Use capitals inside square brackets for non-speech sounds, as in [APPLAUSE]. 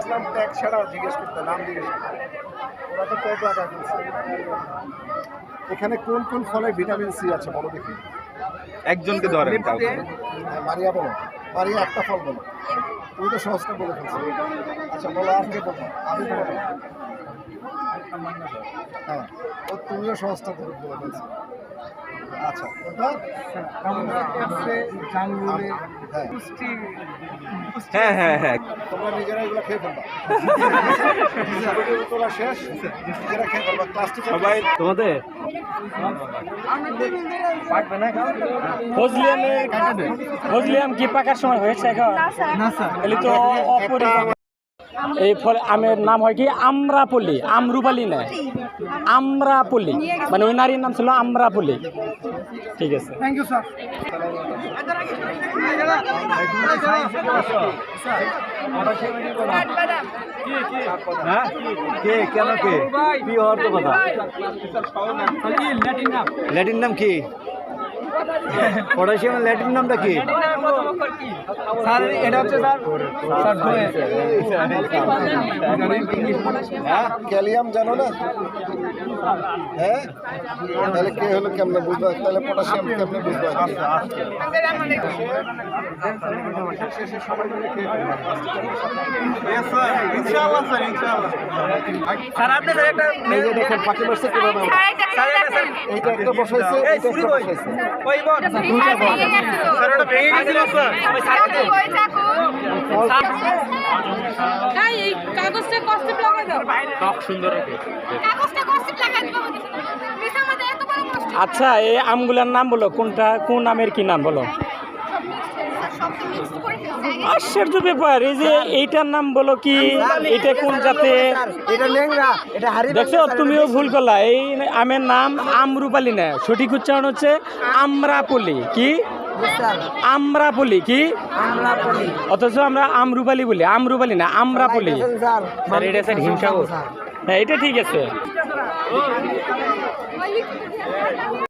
ইসলাম tag ছাড়া জিজ্ঞেস করতে নাম জিজ্ঞেস করতে। ওরা তো ট্যাগ লাগা এখানে কোন কোন ফলে ভিটামিন সি আছে বলো দেখি। একজনকে ধরেন মারিয়া বলো মারিয়া একটা ফল বলো। তুমি তো সহজটা বলে ফেলছো আচ্ছা বলো আজকে বলো আমি বলো হ্যাঁ ও তুমিও সহজটা ধরে বলে ফেলছো। আচ্ছা হ্যাঁ হ্যাঁ হ্যাঁ হ্যাঁ। তোমরা নিজেরা এগুলো খেয়ে ফেলবা। [LAUGHS] তোলা শেষ? সবাই তোমাদের? কি পাকার সময় হয়েছে এখন? তাহলে তো অপরিচিত এই ফলে আমের নাম হয় কি? আমরাপল্লি আমরুপালি না? আমরাপল্লি। মানে ওই নারীর নাম ছিল আমরাপল্লি। ঠিক আছে। থ্যাংক ইউ স্যার হ্যাঁ? কে কেন কে কি? অর্থ কথা? ল্যাটিন নাম কি? পটাশিয়ামের ল্যাটিন নামটা কি? স্যার এটা হচ্ছে স্যার হ্যাঁ ক্যালিয়াম জানো না? হ্যাঁ? তাহলে কে হলো কেমনে বুঝবা? তাহলে পটাশিয়াম কেমনে বুঝবা? স্যার আপনি স্যার একটা এই যে দেখেন পাখি বসছে কীভাবে? এইটা একটা বসাইছে এইটা একটা বসাইছে। ওই বোন স্যার ওটা ভেঙে গেছিল স্যার? এই কাগজটা কষ্ট লাগাই দাও। টক সুন্দর কাগজটা কষ্ট লাগাই দাও মিশা আমাদের এত বড় কষ্ট আচ্ছা এই আমগুলার নাম বলো কোনটা কোন আমের কি নাম বলো সব তো মিক্স করে ফেলছে আশ্চর্য ব্যাপার এই যে এইটার নাম বলো কি এটা কোন জাতে দেখছ তুমিও ভুল করলা। এই আমের নাম আমরুপালি না সঠিক উচ্চারণ হচ্ছে আমরাপলি কি? আমরাপলি কি? অথচ আমরা আমরুপালি বলি আমরুপালি না আমরাপলি। এটা স্যার হ্যাঁ এটা ঠিক আছে।